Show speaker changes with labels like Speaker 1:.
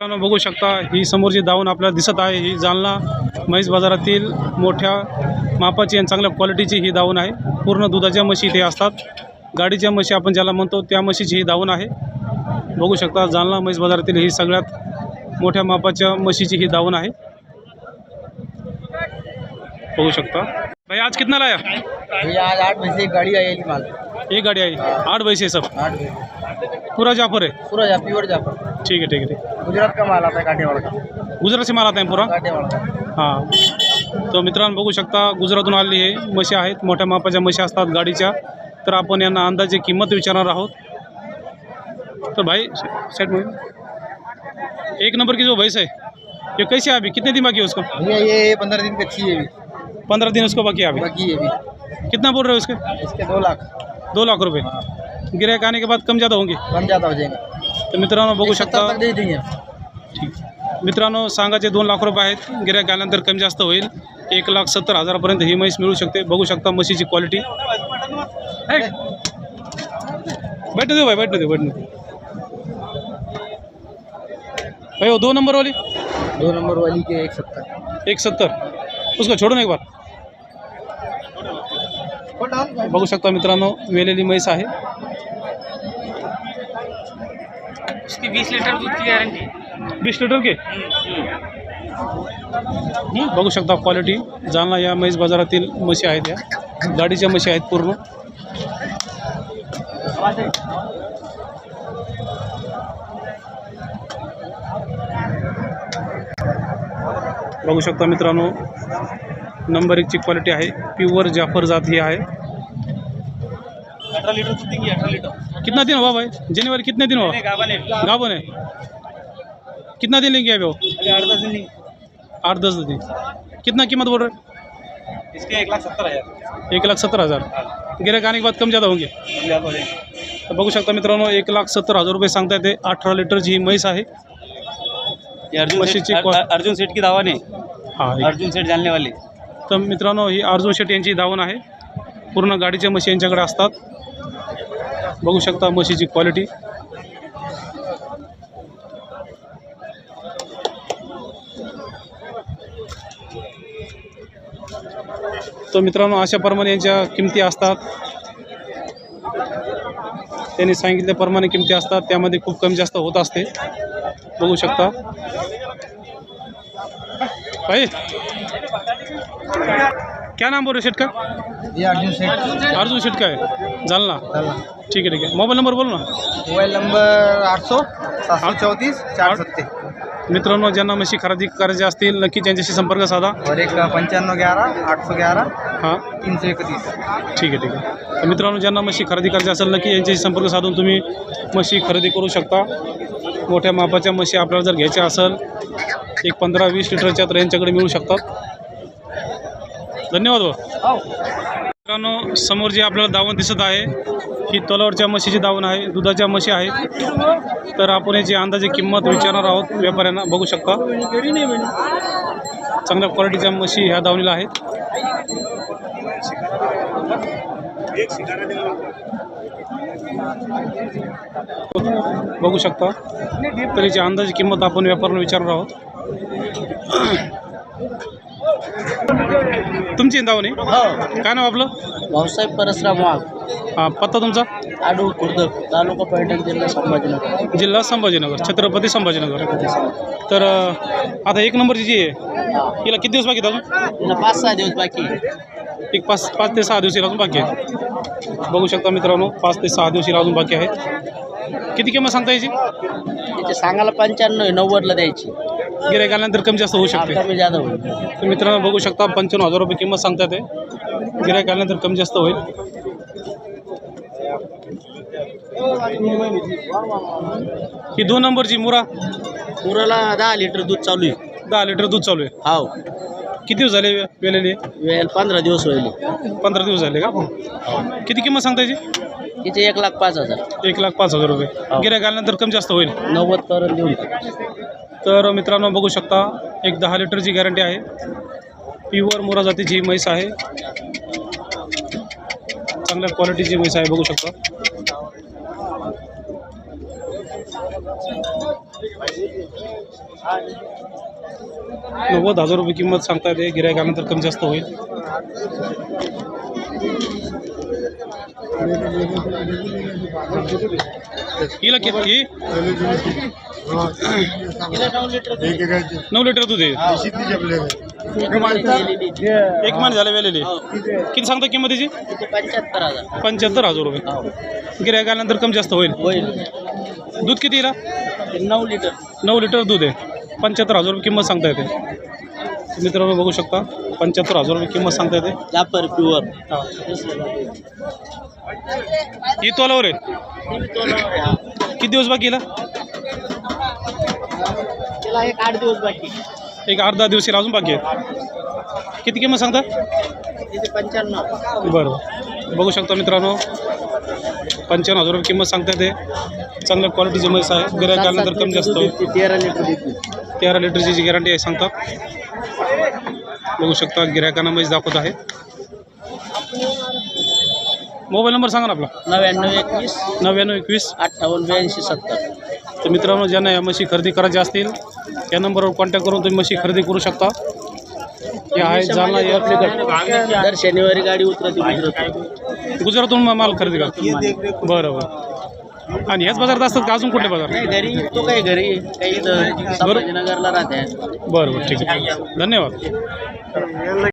Speaker 1: बघू शकता ही समोर जी दावण आपल्याला दिसत आहे. ही जालना म्हैस बाजारातील मोठ्या मापाची आणि चांगल्या क्वालिटीची ही दावण आहे. पूर्ण दुधाच्या म्हशी इथे असतात. गाडीच्या म्हशी आपण ज्याला म्हणतो त्या म्हशीची ही दावण आहे. बघू शकता जालना म्हैस बाजारातील ही सगळ्यात मोठ्या मापाच्या म्हशीची ही दावण आहे. बघू शकता. भाई आज कितना लाया
Speaker 2: आज आठ बजे से एक गाड़ी आई माल.
Speaker 1: एक गाड़ी आई आठ पैसे सब
Speaker 2: आठ
Speaker 1: पूरा जाफर है
Speaker 2: पूरा जा प्योर जाफर.
Speaker 1: ठीक है ठीक है ठीक
Speaker 2: गुजरात का माल आता है काटेवाड़ का।
Speaker 1: गुजरात से माल आता है पूरा?
Speaker 2: काटेवाड़ का।
Speaker 1: हाँ. तर मित्रांनो बघू शकता गुजरातून आलेली हे म्हशी आहेत. मोठ्या मापाच्या म्हशी असतात गाडीच्या. तर आपण यांना अंदाजे किंमत विचारणार आहोत. तर भाई सेट में एक नंबर की जो भैंस है ये कैसे है अभी? कितने दिन बाकी है उसको?
Speaker 2: भैया ये पंद्रह दिन कच्ची है अभी।
Speaker 1: पंद्रह दिन उसको बाकी है अभी?
Speaker 2: बाकी है अभी।
Speaker 1: कितना बोल रहे हो उसके?
Speaker 2: इसके दो लाख।
Speaker 1: दो लाख रुपये गिरायक आने के बाद कम ज़्यादा होंगे?
Speaker 2: कम ज़्यादा हो जाएँगे।
Speaker 1: तो मित्रांनो बघू शकता
Speaker 2: दे देंगे।
Speaker 1: ठीक मित्रांनो सांगाचे दोन लाख रुपये आहेत. गिऱ्हाईक आल्यानंतर कमी जास्त होईल. एक लाख सत्तर हजारापर्यंत ही म्हैस मिळू शकते. बघू शकता म्हशीची क्वालिटी बैठ दे भाई बैठ दे बैठ दे. भाई वो दो नंबर वाली
Speaker 2: दो नंबर वाली के एक सत्तर.
Speaker 1: एक सत्तर. उसको छोडून एक बार. बघू शकता मित्रांनो वेलेली म्हैस आहे.
Speaker 2: उसकी बीस लीटर दूध की गारंटी
Speaker 1: वीस लिटर के? बघू शकता क्वालिटी जालना या म्हैस बाजारातील म्हशी आहेत या. गाडीच्या म्हशी आहेत पूर्ण. बघू शकता मित्रांनो नंबर एकची क्वालिटी आहे. प्युअर जाफर जात ही आहे.
Speaker 2: अठारह लीटर.
Speaker 1: कितना दिन हुआ भाई? जनवरी कितने दिन हुआ गाबन है कितना दिन लेंगे अभी वो
Speaker 2: अभी आठ दस दिन
Speaker 1: आठ दस दिन। कितना कीमत बोल रहे
Speaker 2: इसके एक लाख सत्तर हज़ार।
Speaker 1: एक लाख सत्तर हज़ार। गिरायक आने के बाद कम ज़्यादा होंगे?
Speaker 2: हो
Speaker 1: तर बघू शकता मित्रांनो एक लाख सत्तर हजार रुपये सांगता येते अठरा लिटरची ही म्हैस आहे.
Speaker 2: अर्जुन सेठ- की दावा ने
Speaker 1: हा
Speaker 2: अर्जुन सेठ जानने वाले
Speaker 1: तर मित्रांनो ही अर्जुन शेट यांची धावण आहे. पूर्ण गाडीच्या म्हशी यांच्याकडे असतात. बघू शकता म्हशीची क्वालिटी तर मित्रांनो अशाप्रमाणे यांच्या किमती असतात. त्यांनी सांगितल्याप्रमाणे किमती असतात त्यामध्ये खूप कमी जास्त होत असते. बघू शकता. काही क्या नाम बोल रहे शेट का?
Speaker 2: ये अर्जुन सेठ
Speaker 1: अर्जुन शेट का है। जालना। ठीक है ठीक है। मोबाईल नंबर बोल ना।
Speaker 2: मोबाइल नंबर आठ सौ सात सौ चौतीस चार सत्ते।
Speaker 1: मित्रांनो ज्यांना म्हशी खरेदी करायची असतील नक्की त्यांच्याशी संपर्क साधा.
Speaker 2: और एक पंचानवे ग्यारह आठ सौ ग्यारह
Speaker 1: हां.
Speaker 2: तीन सौ इकतीस
Speaker 1: ठीक आहे ठीक आहे तर मित्रांनो ज्यांना म्हशी खरेदी करायची असेल नक्की यांच्याशी संपर्क साधून तुम्ही म्हशी खरेदी करू शकता. मोठ्या मापाच्या म्हशी आपल्याला जर घ्यायच्या असेल एक पंधरा वीस लिटरच्या तर यांच्याकडे मिळू शकतात. धन्यवाद भाऊ. मित्रांनो समोर जी आपल्याला दावण दिसत आहे ही तोलावरच्या म्हशीची दावण आहे दुधाच्या म्हशी आहेत तर आपण याची अंदाजे किंमत विचारणार आहोत व्यापाऱ्यांना बघू शकता. चांगल्या क्वालिटीच्या म्हशी ह्या दावणीला आहेत. बघू शकता. तर याची अंदाजे किंमत आपण व्यापाऱ्यांना विचारणार आहोत. तुमची दावणी काय नाव आपलं?
Speaker 2: भाऊसाहेब परसराम वाघ.
Speaker 1: हां पत्ता तुमचा?
Speaker 2: आडू खुर्द तालुका पर्यटन जिल्हा संभाजीनगर.
Speaker 1: जिल्हा संभाजीनगर छत्रपती संभाजीनगर. तर अं, आता एक नंबरची जी आहे हिला किती दिवस बाकी आहेत अजून?
Speaker 2: तिला पाच सहा दिवस बाकी आहे.
Speaker 1: एक पाच पाच ते सहा हिला अजून बाकी आहेत बघू शकता मित्रांनो पाच ते सहा हिला अजून बाकी आहेत किती किंमत सांगता याची
Speaker 2: तिचे सांगायला पंच्याण्णव आहे, नव्वदला द्यायची.
Speaker 1: गिरायक आल्यानंतर कमी जास्त होऊ शकते.
Speaker 2: कमी जादा होईल.
Speaker 1: तर मित्रांनो बघू शकता पंच्याण्णव हजार रुपये किंमत सांगतात ते. आल्यानंतर कमी जास्त होईल. ही दोन नंबरची मुरा.
Speaker 2: पुराला दहा लिटर दूध चालू आहे.
Speaker 1: दहा लिटर दूध चालू आहे.
Speaker 2: हाव
Speaker 1: किती दिवस झाले वेलेले?
Speaker 2: वेळ पंधरा दिवस होईल.
Speaker 1: पंधरा दिवस झाले का? किती किंमत सांगता याची?
Speaker 2: तिचे एक लाख पाच हजार.
Speaker 1: एक लाख पाच हजार रुपये. गिरायक आल्यानंतर कमी जास्त होईल?
Speaker 2: नव्वद पर्यंत देऊन
Speaker 1: तर मित्रांनो बघू शकता एक दहा लिटरची गॅरंटी आहे. प्युअर मोरा जातीची ही म्हैस आहे. चांगल्या क्वालिटीची म्हैस आहे बघू शकता. नव्वद हजार रुपये किंमत सांगता येते. गिरायक आल्यानंतर कमी जास्त होईल. हिला किती नऊ लिटर दूध आहे. एक महिने झाले वेलेली किती सांगता किंमत त्याची
Speaker 3: पंच्याहत्तर हजार
Speaker 1: पंच्याहत्तर हजार रुपये. गिरायक आल्यानंतर कमी जास्त होईल.
Speaker 3: होईल.
Speaker 1: दूध किती हिला?
Speaker 3: नऊ लिटर.
Speaker 1: नऊ लिटर दूध आहे. पंच्याहत्तर हजार रुपये किंमत सांगता येते. मित्रांनो बघू शकता. पंच्याहत्तर हजार रुपये किंमत सांगता येते.
Speaker 3: जाफर प्युअर
Speaker 1: ही. तोलावर आहे. किती दिवस बाकी हिला?
Speaker 3: त्याला एक आठ दिवस बाकी.
Speaker 1: एक आठ दहा दिवस अजून बाकी आहे किती किंमत सांगता?
Speaker 3: पंच्याण्णव.
Speaker 1: बरं. बघू शकता मित्रांनो. पंच्याण्णव हजार रुपये किंमत सांगता येते. चांगल्या क्वालिटीची म्हैस आहे. गिरायक आल्यानंतर कमी जास्त. होईल
Speaker 3: तेरा लिटर देते
Speaker 1: तेरा लिटरची जी गॅरंटी आहे सांगता. बघू शकता गिरायकांना म्हैस दाखवत आहे. मोबाईल नंबर सांगा ना आपला.
Speaker 3: नव्याण्णव एकवीस.
Speaker 1: नव्याण्णव एकवीस.
Speaker 3: अठ्ठावन्न ब्याऐंशी सत्तर.
Speaker 1: तर मित्रांनो ज्यांना या म्हशी खरेदी करायच्या असतील या नंबरवर कॉन्टॅक्ट करून तुम्ही म्हशी खरेदी करू शकता. हे आहे जालना
Speaker 3: दर शनिवारी गाडी उतरते गुजरात
Speaker 1: गुजरातून मा- माल खरेदी करता बरं बरं. आणि ह्याच बाजारात असतात का? अजून कुठले बाजार?
Speaker 3: नाही घरी तो काही घरी? काही संभाजीनगरला राहते.
Speaker 1: बरं बरं ठीक आहे. धन्यवाद.